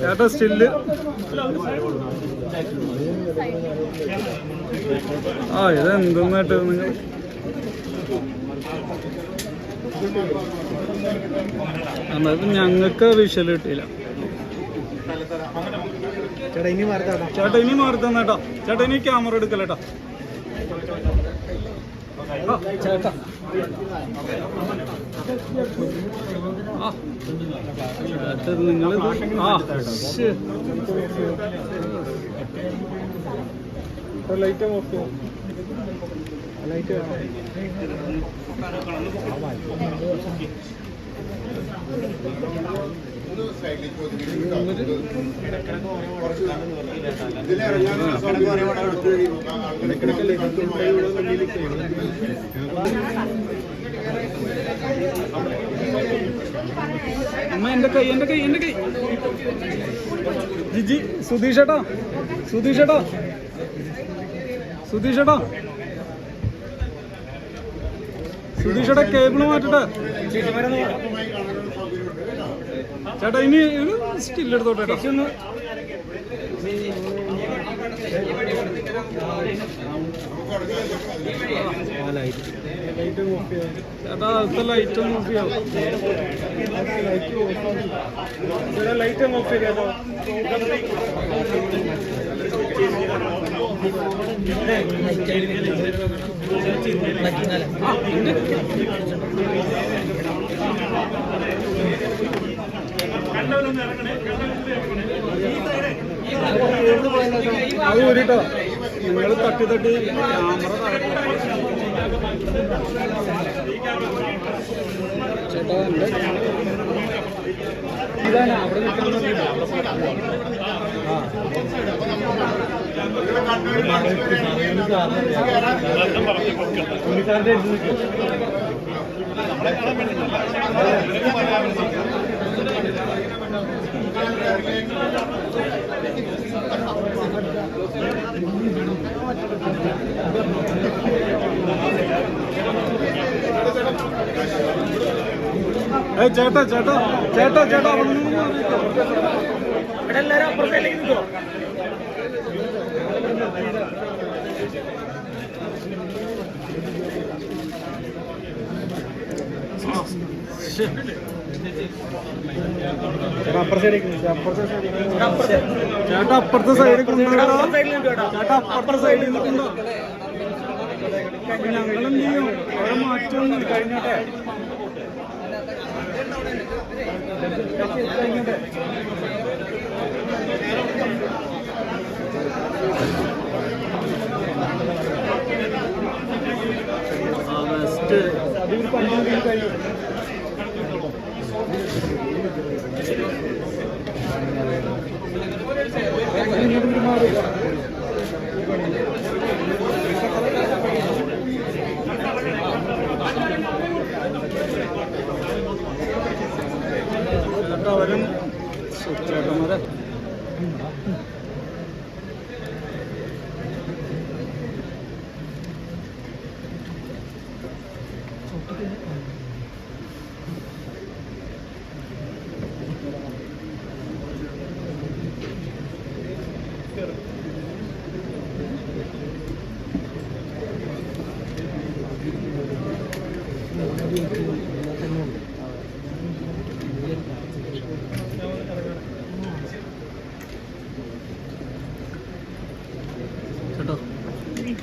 ചേട്ടാ സ്റ്റില്ല്. ആ ഇത് നിങ്ങൾ. എന്നാലും ഞങ്ങൾക്ക് വിഷയം കിട്ടിയില്ല. ചേട്ടാ ഇനി മാറി ചേട്ടാ ഇനി മാറി തന്നേട്ടാ ചേട്ടാ ഇനി ക്യാമറ എടുക്കല്ലേട്ടാ. ചേട്ടാ നിങ്ങൾ ആ ലൈറ്റ് ഓഫ് ലൈറ്റ് അമ്മ എന്റെ കൈ എന്റെ കൈ എന്റെ കൈ. ജിജി സുധീഷേട്ടാ സുധീഷേട്ടാ സുധീഷേട്ടാ സുധീഷേട്ടാ കേബിൾ മാറ്റട്ടെ. ചേട്ടാ ഇനി സ്റ്റിൽ എടുത്തോട്ടെ ചേട്ടാ ചേട്ടാ അടുത്ത ലൈറ്റ് ഒന്ന് ഓഫ് ചെയ്യാം ലൈറ്റ് ഓഫ് ചെയ്തോ അത് ഊരിട്ടോ നിങ്ങൾ തട്ടി തട്ടി ക്യാമറ ചേട്ടാ എന്റെ ഇതാണ് അവിടെ നിൽക്കാൻ ഏയ് ചേട്ടാ ചേട്ടാ ചേട്ടാ ചേട്ടാ അവിടെ. എല്ലാവരും അപ്പുറത്തേക്ക് നിൽക്കോ ചേട്ടാ അപ്പുറത്തെ സൈഡിൽ ചേട്ടാ അപ്പുറത്തെ സൈഡിൽ നിൽക്കണ്ടോ ഞങ്ങൾ എന്ത് ചെയ്യും? അവിടെ മാറ്റം കഴിഞ്ഞോട്ടെ. ചേട്ടാ ചേട്ടാ